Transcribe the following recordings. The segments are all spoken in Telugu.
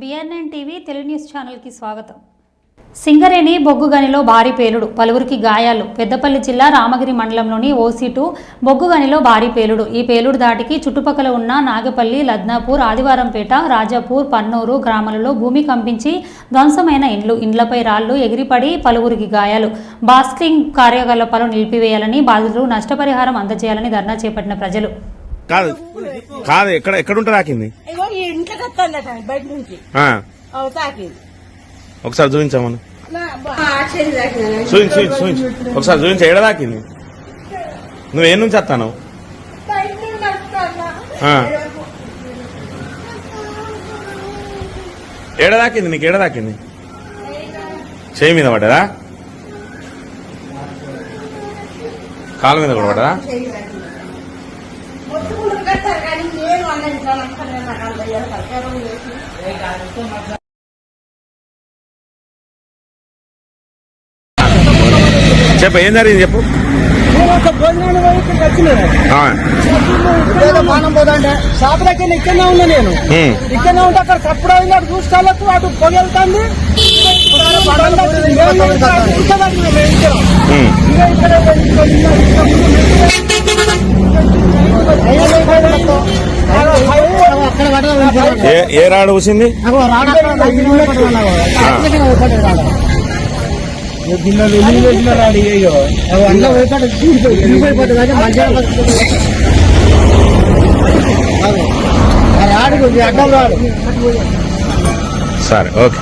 బిఎన్ఎన్ టీవీ తెలుగు న్యూస్ ఛానల్కి స్వాగతం. సింగరేణి బొగ్గుగనిలో భారీ పేలుడు. పలువురికి గాయాలు. పెద్దపల్లి జిల్లా రామగిరి మండలంలోని ఓసీటు బొగ్గుగనిలో భారీ పేలుడు. ఈ పేలుడు దాటికి చుట్టుపక్కల ఉన్న నాగపల్లి లద్నాపూర్ ఆదివారంపేట రాజాపూర్ పన్నూరు గ్రామాలలో భూమి కంపించి ధ్వంసమైన ఇండ్లు ఇండ్లపై రాళ్ళు ఎగిరిపడి పలువురికి గాయాలు. బాస్కింగ్ కార్యకలాపాలు నిలిపివేయాలని బాధితులు నష్టపరిహారం అందజేయాలని ధర్నా చేపట్టిన ప్రజలు. కాదు కాదు ఎక్కడ ఇంట్లోకి బయట నుంచి. ఒకసారి చూపించామను. చూపించు చూపించు చూపించు ఒకసారి చూపించు ఎక్కడ తాకింది నువ్వు ఏ నుంచి వస్తాను? ఏడ తాకింది నీకు? ఏడ తాకింది చేయి మీద పడ్డదా? కాళ్ళ మీద కూడా పడ్డదా? చెప్పు ఏం జరిగింది చెప్పు. మానం పోదంటే షాప్ దగ్గర ఇక్కడనే ఉన్నా నేను. ఇక్కడనే ఉంటే అక్కడ కప్పుడు అయింది అటు అటు పొగెళ్తాంది. ఉమ్. ఏ ఏ రాడు కూసింది అడ్డం రాడు. సరే ఓకే.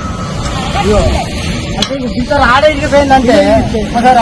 అంటే ఆడేకి పోయిందంటే ఒకసారి